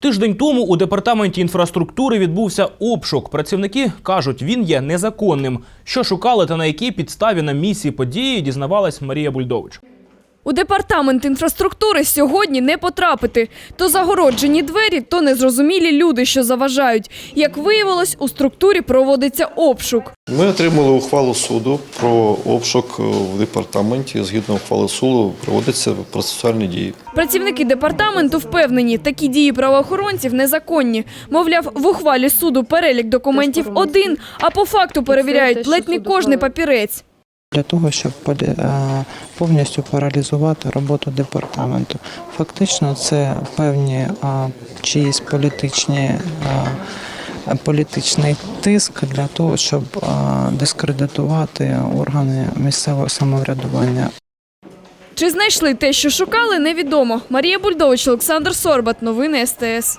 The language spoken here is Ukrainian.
Тиждень тому у департаменті інфраструктури відбувся обшук. Працівники кажуть, він є незаконним. Що шукали та на якій підставі на місці події дізнавалась Марія Бульдович. У департамент інфраструктури сьогодні не потрапити. То загороджені двері, то незрозумілі люди, що заважають. Як виявилось, у структурі проводиться обшук. Ми отримали ухвалу суду про обшук е, в департаменті. Згідно ухвали суду проводяться процесуальні дії. Працівники департаменту впевнені, такі дії правоохоронців незаконні. Мовляв, в ухвалі суду перелік документів один, а по факту перевіряють ледь не кожний папірець. Для того, щоб е, повністю паралізувати роботу департаменту. Фактично, це певні е, чиїсь політичні. е, Політичний тиск для того, щоб дискредитувати органи місцевого самоврядування. Чи знайшли те, що шукали, невідомо. Марія Бульдович, Олександр Сорбат. Новини СТС.